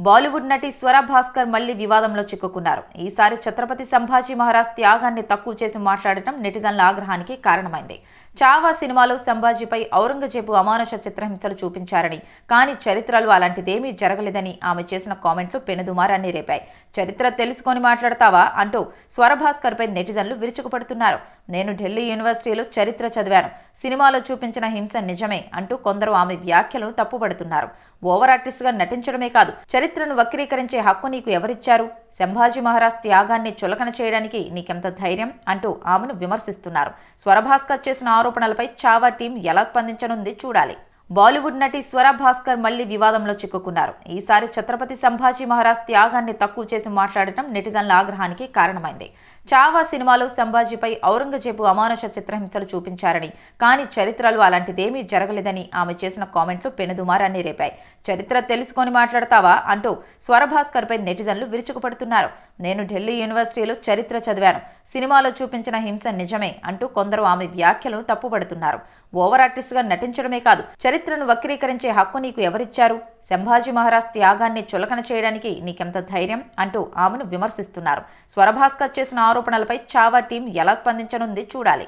బాలీవుడ్ నటి స్వర భాస్కర్ మళ్ళీ వివాదంలో చిక్కుకున్నారు. ఈసారి ఛత్రపతి సంభాజీ మహారాజ్ త్యాగాన్ని తక్కువ చేసి మాట్లాడటం నెటిజన్ల ఆగ్రహానికి కారణమైంది. చావా సినిమాలో సంభాజీపై ఔరంగజేబు అమానుష చిత్రహింసలు చూపించారని కానీ చరిత్రలో అలాంటిదేమీ జరగలేదని ఆమె చేసిన కామెంట్లు పెనుదుమారాన్ని రేపాయి. చరిత్ర తెలుసుకొని మాట్లాడతావా? అంటూ స్వరభాస్కర్పై నెటిజన్లు విరుచుకుపడుతున్నారు. నేను ఢిల్లీ యూనివర్సిటీలో చరిత్ర చదివాను. సినిమాలో చూపించిన హింస నిజమే అంటూ కొందరు ఆమె వ్యాఖ్యలను తప్పుపడుతున్నారు. ఓవర్ ఆర్టిస్ట్గా నటించడమే కాదు చరిత్రను వక్రీకరించే హక్కు నీకు ఎవరిచ్చారు? సంభాజీ మహారాజ్ త్యాగాన్ని చులకన చేయడానికి నీకెంత ధైర్యం? అంటూ ఆమెను విమర్శిస్తున్నారు. స్వరభాస్కర్ చేసిన ఆరోపణలపై చావా టీం ఎలా స్పందించనుంది చూడాలి. బాలీవుడ్ నటి స్వర భాస్కర్ మళ్ళీ వివాదంలో చిక్కుకున్నారు. ఈసారి ఛత్రపతి సంభాజీ మహారాజ్ త్యాగాన్ని తక్కువ చేసి మాట్లాడటం నెటిజన్ల ఆగ్రహానికి కారణమైంది. చావా సినిమాలో సంభాజీపై ఔరంగజేబు అమానుష చిత్రహింసలు చూపించారని కానీ చరిత్రలో అలాంటిదేమీ జరగలేదని ఆమె చేసిన కామెంట్లు పెనుదుమారాన్ని రేపాయి. చరిత్ర తెలుసుకొని మాట్లాడతావా? అంటూ స్వరభాస్కర్పై నెటిజన్లు విరుచుకుపడుతున్నారు. నేను ఢిల్లీ యూనివర్సిటీలో చరిత్ర చదివాను. సినిమాలో చూపించిన హింస నిజమే అంటూ కొందరు ఆమె వ్యాఖ్యలను తప్పుపడుతున్నారు ఓవర్ ఆర్టిస్ట్గా నటించడమే కాదు చరిత్రను వక్రీకరించే హక్కు నీకు ఎవరిచ్చారు? సంభాజీ మహారాజ్ త్యాగాన్ని చులకన చేయడానికి నీకెంత ధైర్యం? అంటూ ఆమెను విమర్శిస్తున్నారు. స్వరభాస్కర్ చేసిన ఆరోపణలపై చావా టీం ఎలా స్పందించనుంది చూడాలి.